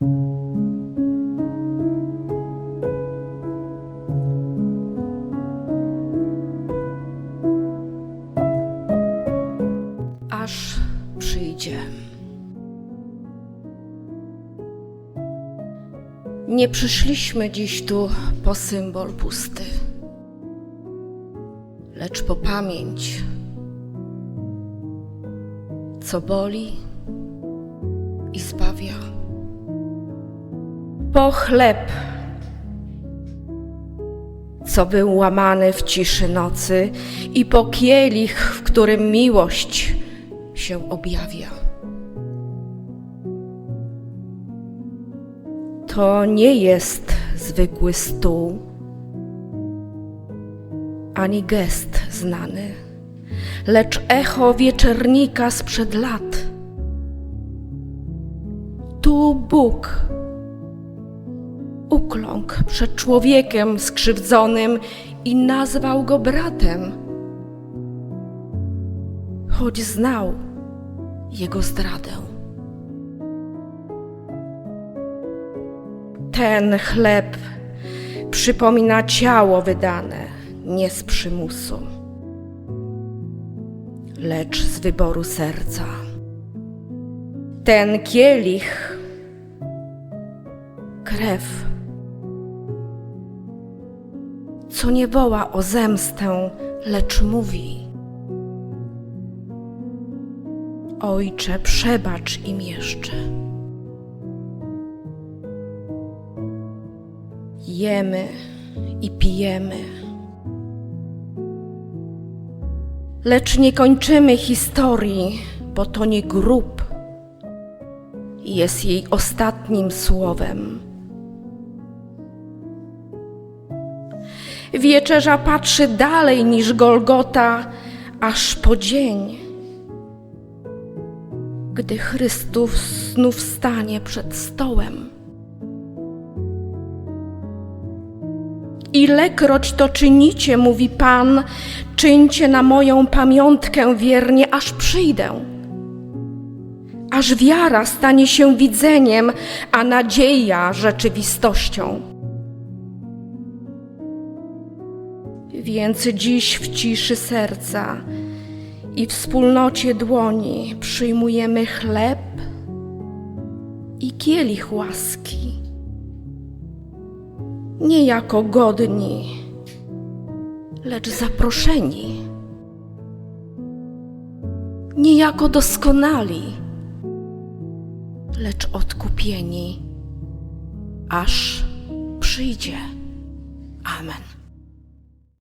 Aż przyjdzie. Nie przyszliśmy dziś tu po symbol pusty, lecz po pamięć, co boli i zbawia. Po chleb, co był łamany w ciszy nocy, i po kielich, w którym miłość się objawia. To nie jest zwykły stół, ani gest znany, lecz echo wieczernika sprzed lat. Tu Bóg ukląkł przed człowiekiem skrzywdzonym i nazwał go bratem, choć znał jego zdradę. Ten chleb przypomina ciało wydane nie z przymusu, lecz z wyboru serca. Ten kielich krew, co nie woła o zemstę, lecz mówi: Ojcze, przebacz im jeszcze. Jemy i pijemy. Lecz nie kończymy historii, bo to nie grób jest jej ostatnim słowem. Wieczerza patrzy dalej niż Golgota, aż po dzień, gdy Chrystus znów stanie przed stołem. Ilekroć to czynicie, mówi Pan, czyńcie na moją pamiątkę wiernie, aż przyjdę. Aż wiara stanie się widzeniem, a nadzieja rzeczywistością. Więc dziś w ciszy serca i wspólnocie dłoni przyjmujemy chleb i kielich łaski nie jako godni, lecz zaproszeni, nie jako doskonali, lecz odkupieni, aż przyjdzie. Amen.